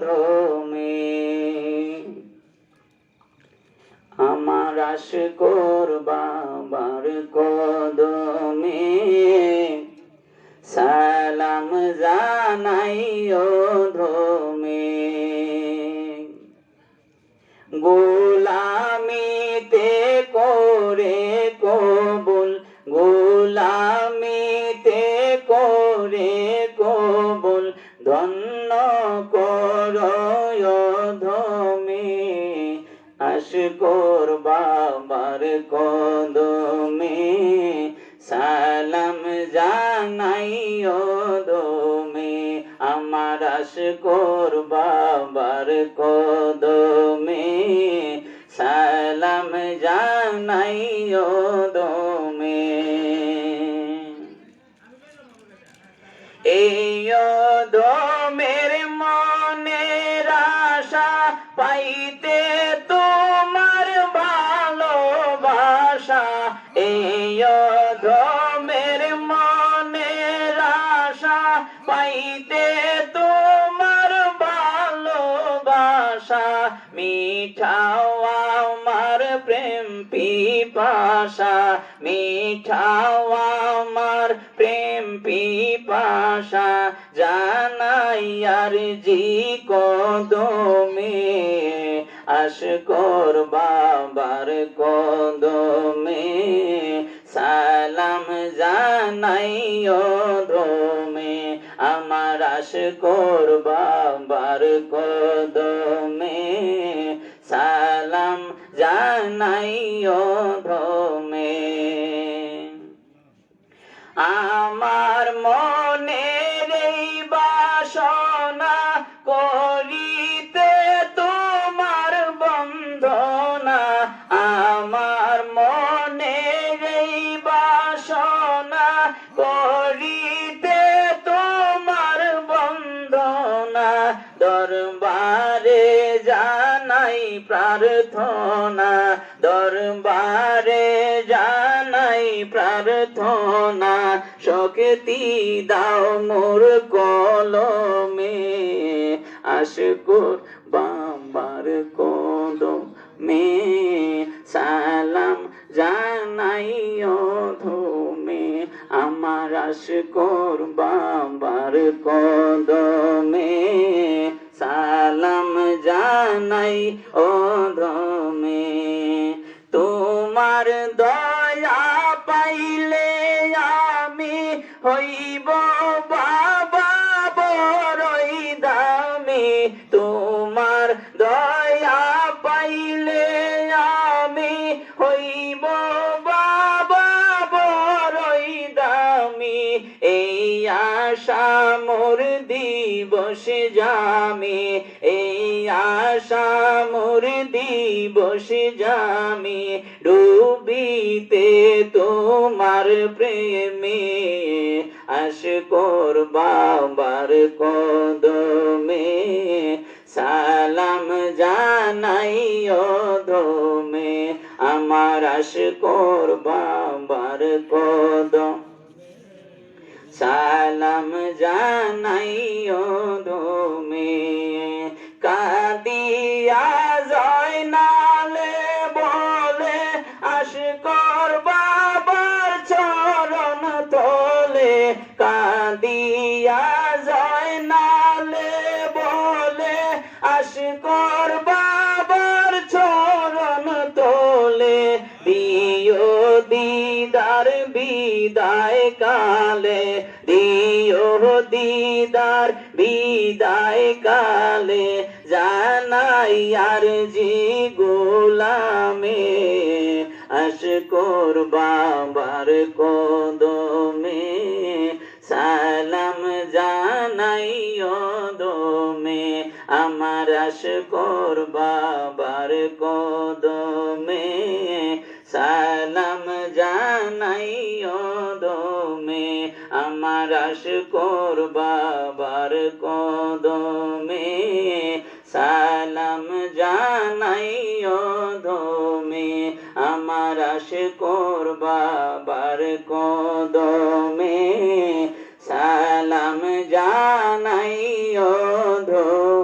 ধমে আমার আশ করবার কদমে। সালাম জানাইও ধমে আশ করবার কদমে। সালাম জানাইও দমে। আমার আশ করবার কদমে। সালাম জানাইও দমে। এই দমের মনের আশা পাইতে পাইতে তোমার ভালোবাসা, মিঠাও আমার প্রেম পিপাসা, মিঠাও আমার প্রেম পিপাসা জানাই আর জি কদমে আশ করবার কদমে। সালাম জানাইও ধমে আশ করবার কদমে। সালাম জানাইও ধমে আমার মনের প্রার্থনা, দরবারে জানাই প্রার্থনা। শক্তি দাও মোর কলমে আশকুর বাবার কদম। মে সালাম জানাইও ধমে আমার আশকুর বাবার কদমে। সালাম জানাই, ও ধমে তোমার দয়া পাইলে আমি হইব দামি। তোমার দয়া পাইলে আমি হইব দামি। এই আশা মোর দিবস জামি, এই আশা মোর দিবস জামি, ডুবিতে তোমার প্রেমে আশ করবার কদমে, সালাম জানাইও ধমে, আমার আশ করবার কদম। সালাম জানাইও দমে কাদিয়া জয় নালে বলে আশ কর বাবার চরণ তোলে। কাদিয়া জয় নালে বলে আশ কর বাবার চরণ তোলে। দিও দিদার বিদায় কালে, দিও দিদার বিদায় কালে, জানাই আর জি গোলামে আশ কর বাবার কদমে, সালাম জানাই দমে আমার আশ কর বাবার কদমে। কর বাবার কদমে। সালাম জানাই ধমে আমার আশ কর বাবার কদমে। সালাম জানাই ধমে।